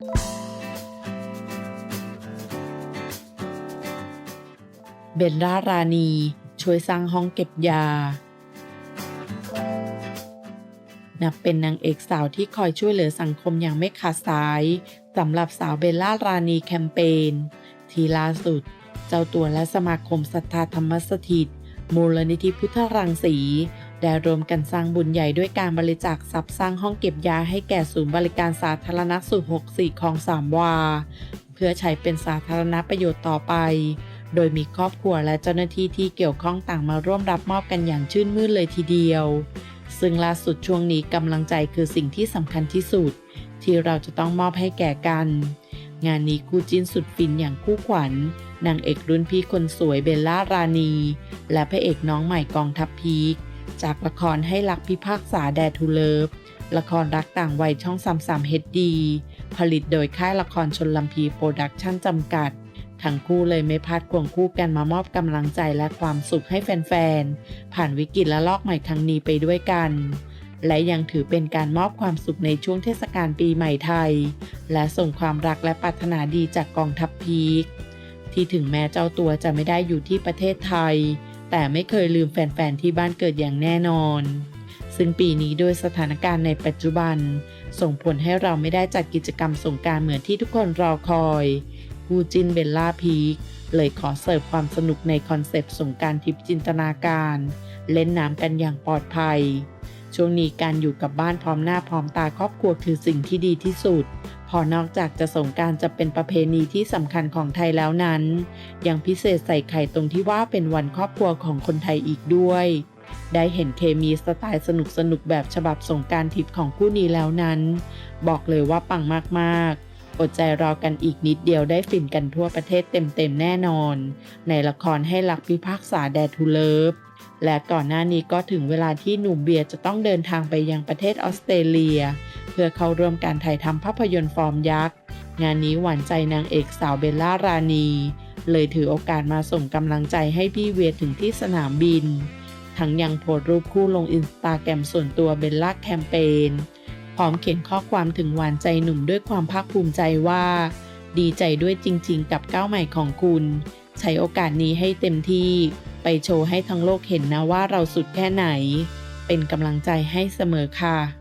เบลล่ารานีช่วยสร้างห้องเก็บยา นับเป็นนางเอกสาวที่คอยช่วยเหลือสังคมอย่างไม่ขาดสายสำหรับสาวเบลล่ารานีแคมเปญที่ล่าสุด เจ้าตัวและสมาคมศรัทธาธรรมสถิต มูลนิธิพุทธรังสี ได้รวมกันสร้างบุญใหญ่ด้วยการบริจาคทรัพย์สร้างห้องเก็บยาให้แก่ศูนย์บริการสาธารณสุข64ของสามวา เพื่อใช้เป็นสาธารณประโยชน์ต่อไป โดยมีครอบครัวและเจ้าหน้าที่ที่เกี่ยวข้องต่างมาร่วมรับมอบกันอย่างชื่นมื่นเลยทีเดียว ซึ่งล่าสุดช่วงนี้กำลังใจคือสิ่งที่สำคัญที่สุด ที่เราจะต้องมอบให้แก่กัน งานนี้คู่จิ้นสุดฟินอย่างคู่ขวัญนางเอกรุ่นพี่คนสวยเบลล่ารานี และพระเอกน้องใหม่กองทัพพีค จากละครให้รักพิพากษาแดทูเลิฟละครรักต่างวัยช่อง 33เฮดดีผลิตโดยค่ายละครชนลำพีโปรดักชั่นจำกัด ทั้งคู่เลยไม่พลาดควงคู่กันมามอบกำลังใจและความสุขให้แฟนๆ ผ่านวิกฤตและลอกใหม่ครั้งนี้ไปด้วยกัน และยังถือเป็นการมอบความสุขในช่วงเทศกาลปีใหม่ไทย และส่งความรักและปรารถนาดีจากกองทัพพีคที่ถึงแม้เจ้าตัวจะไม่ได้อยู่ที่ประเทศไทย แต่ไม่เคยลืมแฟนๆที่บ้านเกิดอย่างแน่นอน ซึ่งปีนี้ด้วยสถานการณ์ในปัจจุบัน ส่งผลให้เราไม่ได้จัดกิจกรรมสงการเหมือนที่ทุกคนรอคอยคูจินเบลล่าพีคเลยขอเสิร์ฟความสนุกในคอนเซปต์สงการทิพย์จินตนาการ เล่นน้ำกันอย่างปลอดภัย ช่วงนี้การอยู่กับบ้านพร้อมหน้าพร้อมตาครอบครัวคือสิ่งที่ดีที่สุด พอนอกจากจะสงการจะเป็นประเพณีที่สำคัญของไทยแล้วนั้น ยังพิเศษใส่ไข่ตรงที่ว่าเป็นวันครอบครัวของคนไทยอีกด้วย ได้เห็นเคมีสไตล์สนุกสนุกๆแบบฉบับสงการทิพย์ของคู่นี้แล้วนั้น บอกเลยว่าปังมากๆอดใจรอกันอีกนิดเดียวได้ฟินกันทั่วประเทศเต็มๆแน่นอน ในละครให้รักพิพากษาแดทูเลิฟ และก่อนหน้านี้ก็ถึงเวลาที่หนุ่มเบียร์จะต้องเดินทางไปยังประเทศออสเตรเลีย เพื่อเข้าร่วมการถ่ายทำภาพยนตร์ฟอร์มยักษ์ งานนี้หวานใจนางเอกสาวเบลล่ารานี เลยถือโอกาสมาส่งกำลังใจให้พี่เวียถึงที่สนามบิน ทั้งยังโพสรูปคู่ลงอินสตาแกรมส่วนตัวเบลล่าแคมเปญพร้อมเขียนข้อความถึงหวานใจหนุ่มด้วยความภาคภูมิใจว่า ดีใจด้วยจริง ๆ กับก้าวใหม่ของคุณ ใช้โอกาสนี้ให้เต็มที่ ไปโชว์ให้ทั้งโลกเห็นนะว่าเราสุดแค่ไหน เป็นกำลังใจให้เสมอค่ะ